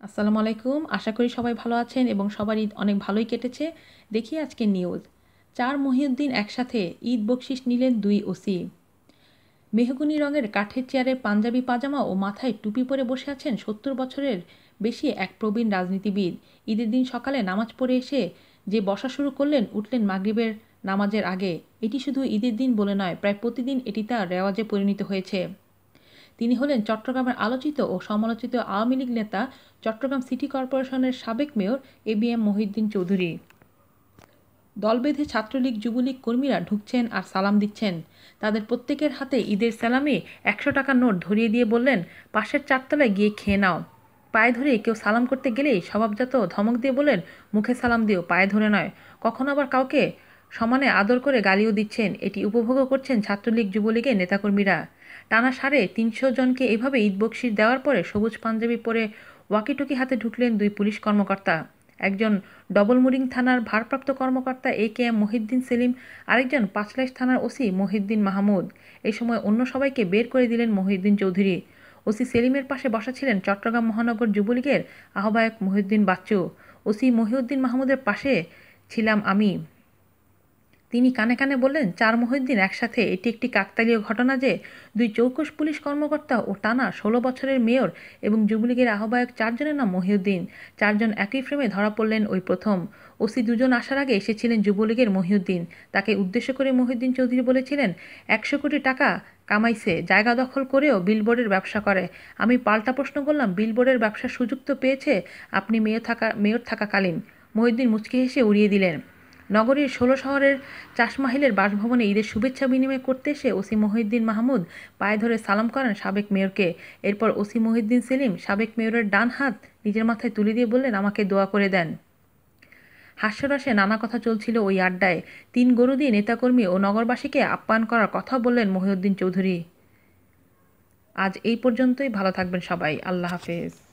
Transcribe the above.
আসসালামু আলাইকুম। আশা করি সবাই ভালো আছেন এবং সবার ঈদ অনেক ভালোই কেটেছে। দেখি আজকে নিউজ চার মহিউদ্দিন একসাথে ঈদ বকশিস নিলেন দুই ওসি। মেহগুনি রঙের কাঠের চেয়ারে পাঞ্জাবি, পাজামা ও মাথায় টুপি পরে বসে আছেন সত্তর বছরের বেশি এক প্রবীণ রাজনীতিবিদ। ঈদের দিন সকালে নামাজ পড়ে এসে যে বসা শুরু করলেন, উঠলেন মাগরিবের নামাজের আগে। এটি শুধু ঈদের দিন বলে নয়, প্রায় প্রতিদিন এটি তার রেওয়াজে পরিণত হয়েছে। তিনি হলেন চট্টগ্রামের আলোচিত ও সমালোচিত আওয়ামী লীগ নেতা, চট্টগ্রাম সিটি কর্পোরেশনের সাবেক mayor A B M Mohiuddin Chowdhury. দল বেঁধে ছাত্রলীগ, যুবলীগ কর্মীরা ঢুকছেন আর সালাম দিচ্ছেন। তাদের প্রত্যেকের হাতে ঈদের সালামে একশো টাকার নোট ধরিয়ে দিয়ে বললেন, পাশের চারতলায় গিয়ে খেয়ে নাও। পায়ে ধরে কেউ সালাম করতে গেলেই স্বভাবজাত ধমক দিয়ে বলেন মুখে সালাম দিও, পায়ে ধরে নয়। কখনো আবার কাউকে সমানে আদর করে গালিও দিচ্ছেন। এটি উপভোগও করছেন ছাত্রলীগ, যুবলীগের নেতাকর্মীরা। টানা সাড়ে তিনশো জনকে এভাবে ঈদ বকশিস দেওয়ার পরে সবুজ পাঞ্জাবি পরে ওয়াকিটকি হাতে ঢুকলেন দুই পুলিশ কর্মকর্তা। একজন ডবলমুরিং থানার ভারপ্রাপ্ত কর্মকর্তা A K M Mohiuddin Selim, আরেকজন পাঁচলাইশ থানার ওসি মহিদ্দিন মাহমুদ। এই সময় অন্য সবাইকে বের করে দিলেন মহিউদ্দিন চৌধুরী। ওসি সেলিমের পাশে বসা ছিলেন চট্টগ্রাম মহানগর যুবলীগের আহ্বায়ক মহিউদ্দিন বাচ্চু। ওসি মহিউদ্দিন মাহমুদের পাশে ছিলাম আমি। তিনি কানে কানে বললেন, চার মহিউদ্দিন একসাথে এটি একটি কাকতালীয় ঘটনা যে দুই চৌকশ পুলিশ কর্মকর্তা ও টানা ষোলো বছরের মেয়র এবং যুবলীগের আহ্বায়ক চারজনের নাম মহিউদ্দিন। চারজন একই ফ্রেমে ধরা পড়লেন ওই প্রথম। ওসি দুজন আসার আগে এসেছিলেন যুবলীগের মহিউদ্দিন। তাকে উদ্দেশ্য করে মহিউদ্দিন চৌধুরী বলেছিলেন, একশো কোটি টাকা কামাইছে, জায়গা দখল করেও বিলবোর্ডের ব্যবসা করে। আমি পাল্টা প্রশ্ন করলাম বিলবোর্ডের ব্যবসার সুযোগ তো পেয়েছে, আপনি মেয়র থাকা, মেয়র থাকাকালীন। মহিউদ্দিন মুচকি হেসে উড়িয়ে দিলেন। নগরীর ষোলো শহরের চাষমাহিলের বাসভবনে ঈদের শুভেচ্ছা বিনিময় করতে এসে ওসি মহিউদ্দিন মাহমুদ পায়ে ধরে সালাম করেন সাবেক মেয়রকে। এরপর ওসি মহিউদ্দিন সেলিম সাবেক মেয়রের ডান হাত নিজের মাথায় তুলে দিয়ে বললেন, আমাকে দোয়া করে দেন। হাস্যরসে নানা কথা চলছিল ওই আড্ডায়। তিন গরু দিয়ে নেতাকর্মী ও নগরবাসীকে আপ্যায়ন করার কথা বললেন মহিউদ্দিন চৌধুরী। আজ এই পর্যন্তই, ভালো থাকবেন সবাই। আল্লাহ হাফেজ।